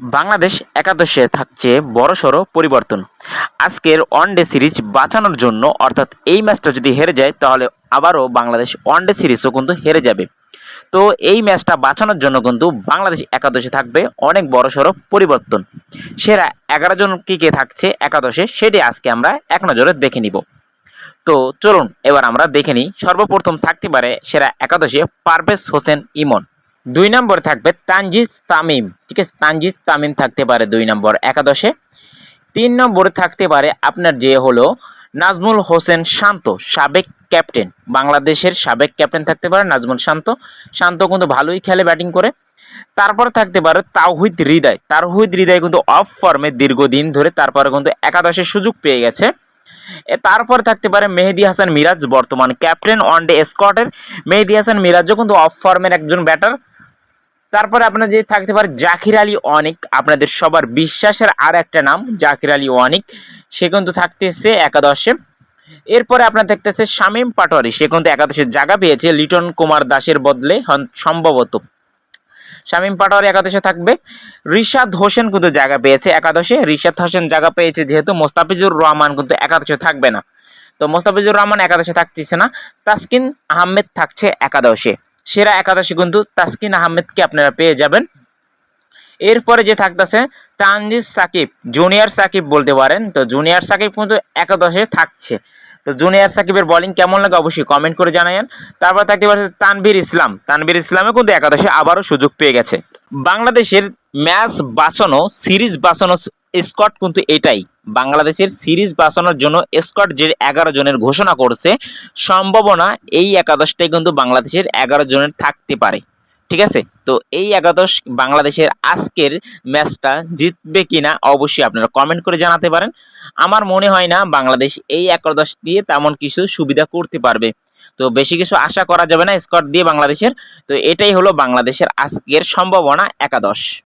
বাংলাদেশ একাদশে থাকছে বড়সড় পরিবর্তন। আজকের ওয়ানডে সিরিজ বাঁচানোর জন্য, অর্থাৎ এই ম্যাচটা যদি হেরে যায়, তাহলে আবারও বাংলাদেশ ওয়ানডে সিরিজও কিন্তু হেরে যাবে। তো এই ম্যাচটা বাঁচানোর জন্য কিন্তু বাংলাদেশ একাদশে থাকবে অনেক বড়সড় পরিবর্তন। সেরা এগারো জন কে কে থাকছে একাদশে, সেটি আজকে আমরা এক নজরে দেখে নিব। তো চলুন, এবার আমরা দেখে নিই। সর্বপ্রথম থাকতে পারে সেরা একাদশে পারভেজ হোসেন ইমন। দুই নম্বরে থাকবে তানজিদ তামিম। ঠিক আছে তানজিদ তামিম থাকতে পারে দুই নম্বর একাদশে। তিন নম্বরে থাকতে পারে আপনার যে হলো নাজমুল হোসেন শান্ত, সাবেক ক্যাপ্টেন। বাংলাদেশের সাবেক ক্যাপ্টেন থাকতে পারে নাজমুল শান্ত। শান্ত কিন্তু ভালোই খেলে ব্যাটিং করে। তারপরে থাকতে পারে তাওহিদ হৃদয়। তাওহিদ হৃদয় কিন্তু অফ ফর্মে দীর্ঘদিন ধরে তারপরে কিন্তু একাদশের সুযোগ পেয়ে গেছে। তারপরে থাকতে পারে মেহেদি হাসান মিরাজ, বর্তমান ক্যাপ্টেন ওয়ানডে স্কোয়াডের মেহেদি হাসান মিরাজও কিন্তু অফ ফর্মের একজন ব্যাটার তারপরে আপনার যে থাকতে পারে জাকির আলী অনিক, আপনাদের সবার বিশ্বাসের আর একটা নাম, জাকির আলী অনিক। সে কিন্তু থাকতেছে একাদশে। এরপরে আপনার দেখতেছে শামীম পাটোয়ারি, সে কিন্তু একাদশে জায়গা পেয়েছে। লিটন কুমার দাসের বদলে সম্ভবত। শামীম পাটোয়ারি একাদশে থাকবে। রিশাদ হোসেন কিন্তু জায়গা পেয়েছে একাদশে। রিশাদ হোসেন জায়গা পেয়েছে যেহেতু মোস্তাফিজুর রহমান কিন্তু একাদশে থাকবে না। তো মোস্তাফিজুর রহমান একাদশে থাকতেছে না। তাসকিন আহমেদ থাকছে একাদশে। সেরা একাদশে কিন্তু তাসকিন আহমেদকে আপনারা পেয়ে যাবেন। এরপরে যে থাকতেছে তানজিদ সাকিব, জুনিয়র সাকিব বলতে পারেন। তো জুনিয়র সাকিব কিন্তু একাদশে থাকছে। তো জুনিয়ার সাকিবের বলিং কেমন লাগে অবশ্যই কমেন্ট করে জানাবেন তারপর থাকতে পারছে তানভীর ইসলাম। তানভীর ইসলামও কিন্তু একাদশে আবারও সুযোগ পেয়ে গেছে। বাংলাদেশের ম্যাচ বাঁচানো, সিরিজ বাঁচানো স্কট কিন্তু এটাই। বাংলাদেশের সিরিজ বাঁচানোর জন্য স্কট যে এগারো জনের ঘোষণা করছে, সম্ভাবনা এই একাদশটাই কিন্তু বাংলাদেশের এগারো জনের থাকতে পারে। ঠিক আছে? তো এই একাদশ বাংলাদেশের আজকের ম্যাচটা জিতবে কিনা অবশ্যই আপনারা কমেন্ট করে জানাতে পারেন। আমার মনে হয় না বাংলাদেশ এই একাদশ দিয়ে তেমন কিছু সুবিধা করতে পারবে। তো বেশি কিছু আশা করা যাবে না স্কট দিয়ে বাংলাদেশের। তো এটাই হলো বাংলাদেশের আজকের সম্ভাবনা একাদশ।